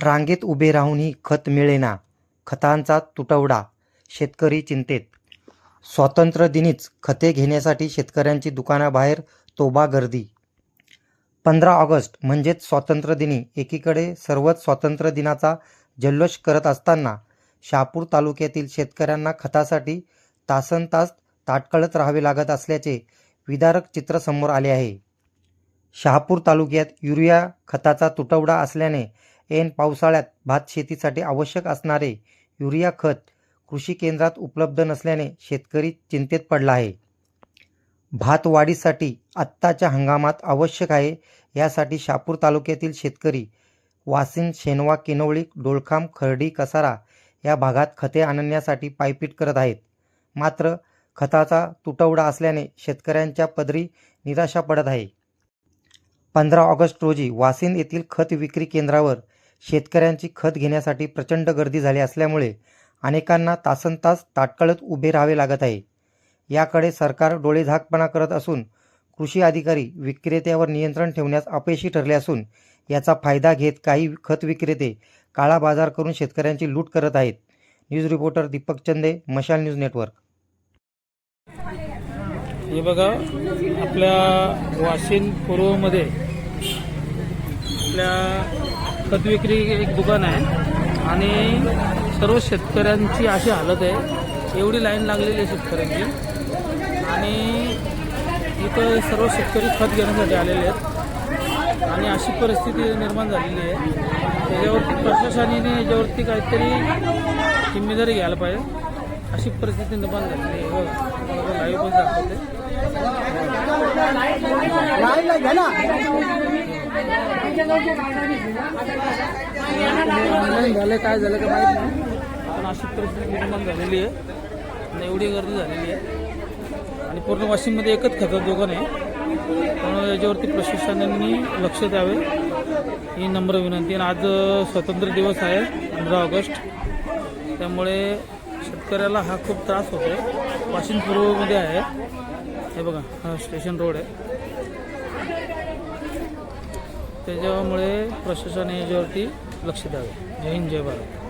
रांगेत उभे राहूनही खत मिळेना खतांचा तुटवडा शेतकरी चिंतेत. स्वातंत्र्यदिनीच खते घेण्यासाठी शेतकऱ्यांची दुकानाबाहेर तोबा गर्दी. पंधरा ऑगस्ट म्हणजेच स्वातंत्र्यदिनी एकीकडे सर्वच स्वातंत्र्य दिनाचा जल्लोष करत असताना शहापूर तालुक्यातील शेतकऱ्यांना खतासाठी तासनतास ताटकळत राहावे लागत असल्याचे विदारक चित्र समोर आले आहे. शहापूर तालुक्यात युरिया खताचा तुटवडा असल्याने ऐन पावसाळ्यात भात शेतीसाठी आवश्यक असणारे युरिया खत कृषी केंद्रात उपलब्ध नसल्याने शेतकरी चिंतेत पडला आहे. भात वाढीसाठी आत्ताच्या हंगामात आवश्यक आहे यासाठी शापूर तालुक्यातील शेतकरी वासिन शेनवा किनवळी डोळखाम खर्डी कसारा या भागात खते आणण्यासाठी पायपीट करत आहेत. मात्र खताचा तुटवडा असल्याने शेतकऱ्यांच्या पदरी निराशा पडत आहे. पंधरा ऑगस्ट रोजी वासिन येथील खत विक्री केंद्रावर शेतकऱ्यांची खत घेण्यासाठी प्रचंड गर्दी झाली असल्यामुळे अनेकांना तासनतास ताटकळत उभे राहावे लागत आहे. याकडे सरकार डोळेझाकपणा करत असून कृषी अधिकारी विक्रेत्यावर नियंत्रण ठेवण्यास अपयशी ठरले असून याचा फायदा घेत काही खत विक्रेते काळा बाजार करून शेतकऱ्यांची लूट करत आहेत. न्यूज रिपोर्टर दीपक चंदे मशाल न्यूज नेटवर्क. हे बघा आपल्या वाशिम पूर्वमध्ये आपल्या खत विक्री एक दुकान आहे. आणि सर्व शेतकऱ्यांची अशी हालत आहे. एवढी लाईन लागलेली आहे शेतकऱ्यांची. आणि इथं सर्व शेतकरी खत घेण्यासाठी आलेले आहेत. आणि अशी परिस्थिती निर्माण झालेली आहे. त्याच्यावरती प्रशासनाने याच्यावरती काहीतरी जिम्मेदारी घ्यायला पाहिजे. अशी परिस्थिती निर्माण झालेली आहे. हो. बघा लाईव्ह पण दाखवते झालं काय झालं का माहीत नाही. पण अशी परिस्थिती निर्माण झालेली आहे. आणि एवढी गर्दी झालेली आहे. आणि पूर्ण वाशिममध्ये एकच खतं दुकान आहे. त्यामुळे याच्यावरती प्रशासनाने लक्ष द्यावे. ही नम्र विनंती. आणि आज स्वातंत्र्य दिवस आहे पंधरा ऑगस्ट. त्यामुळे शेतकऱ्याला हा खूप त्रास होतो आहे वाशिम पूर्वमध्ये आहे. हे बघा हा स्टेशन रोड आहे. त्याच्यामुळे प्रशासन याच्यावरती लक्ष द्यावे. जय हिंद जय भारत.